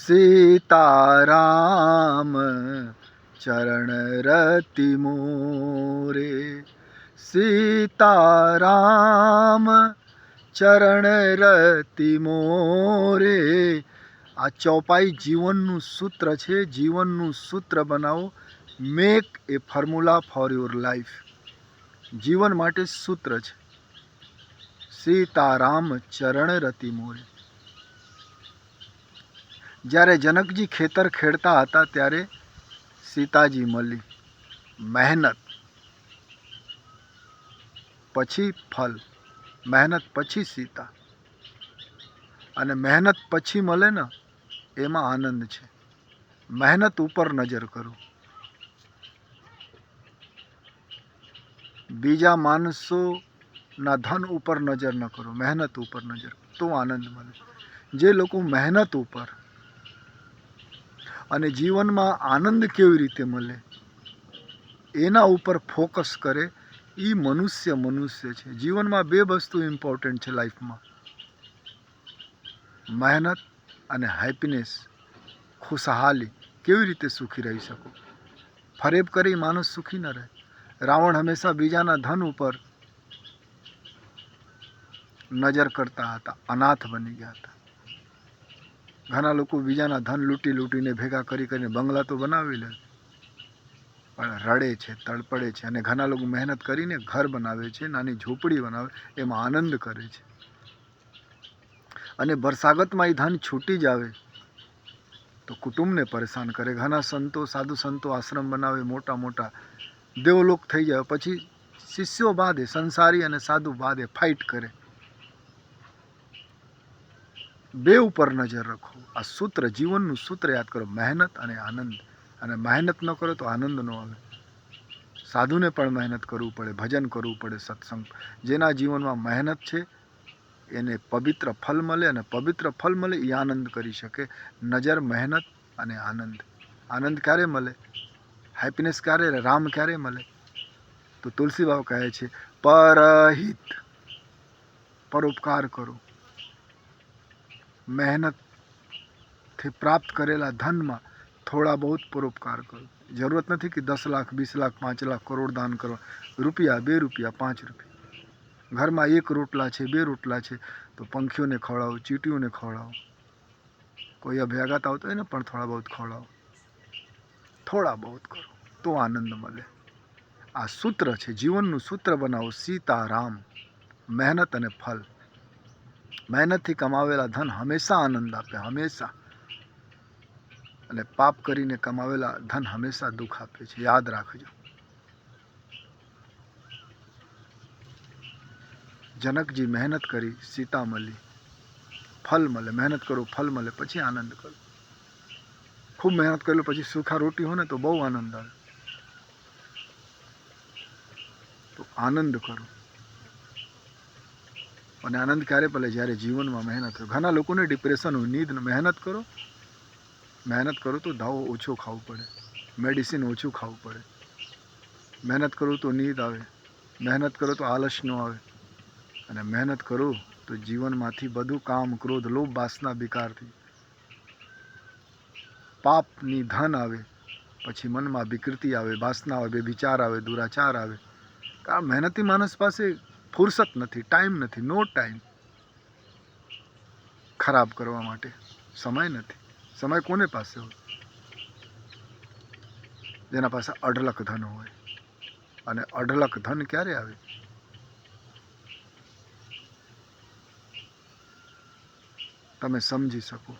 સીતારામ ચરણ રતિ મોરે સીતારામ ચરણ રતિ મોરે આ ચોપાઈ જીવનનું સૂત્ર છે જીવનનું સૂત્ર બનાવો make a formula for your life જીવન માટે સૂત્ર છે સીતારામ ચરણ રતિ મોરે જ્યારે જનકજી ખેતર ખેડતા હતા ત્યારે સીતાજી મળી. મહેનત. પછી ફલ. મહેનત પછી સીતા. અને મહેનત પછી મળે ને, એમાં આનંદ છે. મહેનત ઉપર નજર કરો. બીજા માણસોના ધન ઉપર નજર ન કરો. મહેનત ઉપર નજર તો આનંદ મળે. જે લોકો મહેનત ઉપર અને જીવનમાં આનંદ કેવી રીતે મળે? એના ઉપર ફોકસ કરે. એ મનુષ્ય મનુષ્ય છે. જીવનમાં બે વસ્તુ ઇમ્પોર્ટન્ટ છે લાઈફમાં. મહેનત અને હેપીનેસ ખુશહાલી. કેવી રીતે સુખી રહી શકો? ફરેબ કરી માણસ સુખી ન રહે. રાવણ હંમેશા બીજાના ધન ઉપર નજર કરતા હતા. અનાથ બની ગયા હતા. ઘણા લોકો બીજાના ધન લૂંટી લૂંટીને ભેગા કરી કરીને બંગલા તો બનાવી લે, પણ રડે છે, તડપડે છે અને ઘણા લોકો મહેનત કરીને ઘર બનાવે છે, નાની ઝૂંપડી બનાવે, એમાં આનંદ કરે છે. અને બરસાગતમાં એ ધન છૂટી જ આવે તો કુટુંબને પરેશાન કરે. ઘણા સંતો, સાધુ સંતો આશ્રમ બનાવે, મોટા મોટા દેવલોક થઈ જાય, પછી શિષ્યો બાંધે, સંસારી અને સાધુ બાંધે, ફાઇટ કરે. બે ઉપર નજર રાખો. આ સૂત્ર, જીવનનું સૂત્ર યાદ કરો. મહેનત અને આનંદ. અને મહેનત ન કરો તો આનંદ ન આવે. સાધુને પણ મહેનત કરવું પડે, ભજન કરવું પડે, સત્સંગ. જેના જીવનમાં મહેનત છે, એને પવિત્ર ફલ મળે અને પવિત્ર ફલ મળે એ આનંદ કરી શકે. નજર, મહેનત અને આનંદ. આનંદ ક્યારે મળે? હેપીનેસ ક્યારે? રામ ક્યારે મળે? તો તુલસી કહે છે, પરહિત. પરોપકાર કરો. મહેનતથી પ્રાપ્ત કરેલા ધનમાં થોડા બહુ પરોપકાર કરો. જરૂરત નથી કે દસ લાખ, વીસ લાખ, પાંચ લાખ કરોડ દાન કરો રૂપિયા બે રૂપિયા, પાંચ રૂપિયા. ઘરમાં એક રોટલા છે, બે રોટલા છે, તો પંખીઓને ખવડાવો, ચીટીઓને ખવડાવો. કોઈ અભ્યાગત આવતો હોય ને, પણ થોડા બહુ ખવડાવો. થોડા બહુ કરો, તો આનંદ મળે. આ સૂત્ર છે, જીવનનું સૂત્ર બનાવો, સીતારામ. મહેનત અને ફલ. મહેનતથી કમાવેલા ધન હંમેશા આનંદ આપે, હંમેશા. અને પાપ કરીને કમાવેલા ધન હંમેશા દુઃખ આપે છે. યાદ રાખજો. જનકજી મહેનત કરી, સીતા મળી. ફલ મળે, મહેનત કરો, ફલ મળે, પછી આનંદ કરો. ખૂબ મહેનત કરેલું પછી સુખા રોટી હોય ને તો બહુ આનંદ આવે. તો આનંદ કરો. અને આનંદ ક્યારે પડે જ્યારે જીવનમાં મહેનત કરો. ઘણા લોકોને ડિપ્રેશન હોય નીંદ મહેનત કરો. મહેનત કરો તો દાવો ઓછો ખાવું પડે. મેડિસિન ઓછું ખાવું પડે. મહેનત કરો તો નીંદ આવે. મહેનત કરો તો આલસ ન આવે. અને મહેનત કરો તો જીવનમાંથી બધું કામ, ક્રોધ, લોભ, વાસના વિકારથી પાપની ધન આવે, પછી મનમાં વિકૃતિ આવે બાસના આવે વિચાર આવે, દુરાચાર આવે. કારણ મહેનતી માણસ પાસે ફુરસત નથી, ટાઈમ નથી, નો ટાઈમ ખરાબ કરવા માટે. સમય નથી. સમય કોને પાસે હોય? જેના પાસે અઢળક ધન હોય. અને અઢળક ધન ક્યારે આવે? તમે સમજી શકો.